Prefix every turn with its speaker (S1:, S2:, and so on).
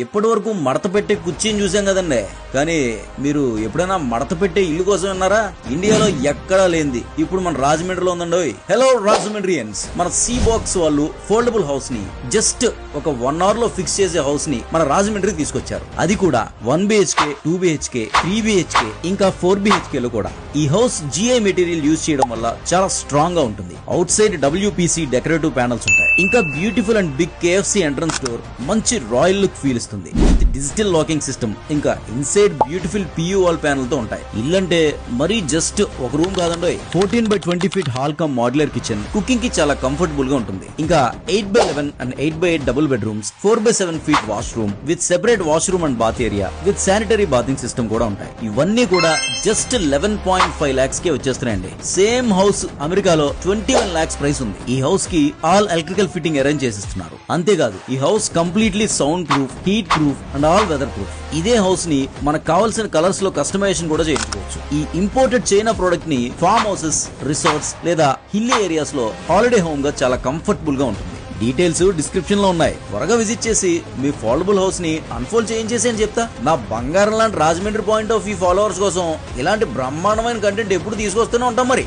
S1: ఇప్పటి వరకు మడత పెట్టే కుర్చీని చూసాం కదండి. కానీ మీరు ఎప్పుడైనా మడత పెట్టే ఇల్లు కోసం ఉన్నారా ఇండియాలో ఎక్కడా లేనిది. ఇప్పుడు మన రాజమండ్రిలో ఉందండి హలో రాజమండ్రియన్స్. మన సీ బాక్స్ వాళ్ళు ఫోల్డబుల్ హౌస్ని జస్ట్ ఒక వన్ అవర్లో ఫిక్స్ చేసే హౌస్ని మన రాజమండ్రి తీసుకొచ్చారు. అది కూడా one BHK two BHK three BHK ఇంకా ఫోర్ బిహెచ్కే లో కూడా. ఈ హౌస్ జిఐ మెటీరియల్ యూజ్ చేయడం వల్ల చాలా స్ట్రాంగ్గా ఉంటుంది. Outside WPC decorative panels ఉంటాయి. ఇంకా beautiful and big KFC entrance door మంచి రాయల్ లుక్ ఫీల్ ఇస్తుంది డిజిటల్ లాకింగ్ సిస్టమ్ ఇంకా ఇన్సైడ్ బ్యూటిఫుల్ పియూ వాల్ ప్యానల్తో ఉంటాయి. ఇల్లంటే మరీ జస్ట్ ఒక రూమ్ కాదండి fourteen by twenty feet hall cum modular kitchen కుకింగ్కి చాలా కంఫర్టబుల్గా ఉంటుంది. ఇంకా eight by eleven and eight by eight double bedrooms four by seven feet wash room with separate washroom and bath area with sanitary bathing system కూడా ఉంటాయి. ఇవన్నీ కూడా just eleven point five లాక్స్కి వచ్చేస్తున్నాయండి. సేమ్ హౌస్ అమెరికాలో twenty one lakhs price ఉంది. ఈ హౌస్కి ఆల్ ఎలక్ట్రికల్ ఫిట్టింగ్ అరేంజ్ చేసిస్తున్నారు. అంతేకాదు ఈ house completely sound proof heat proof and all weather proof ఇదే హౌస్ని మనకు కావాల్సిన కలర్స్లో కస్టమైజేషన్ కూడా చేయించుకోవచ్చు. ఈ ఇంపోర్టెడ్ చైనా ప్రోడక్ట్ని ఫార్మ్ హౌసెస్ రిసార్ట్స్ లేదా హిల్లీ ఏరియాస్లో హాలిడే హోమ్గా చాలా కంఫర్టబుల్గా ఉంటుంది. డీటెయిల్స్ డిస్క్రిప్షన్లో ఉన్నాయి. త్వరగా విజిట్ చేసి మీ ఫోల్డబుల్ హౌస్ని అన్ఫోల్డ్ చేయించేసి అని చెప్తా. నా బంగారం లాంటి Rajahmundry point of view followers కోసం ఇలాంటి బ్రహ్మాండమైన కంటెంట్ ఎప్పుడు తీసుకొస్తూనే ఉంటాం మరి.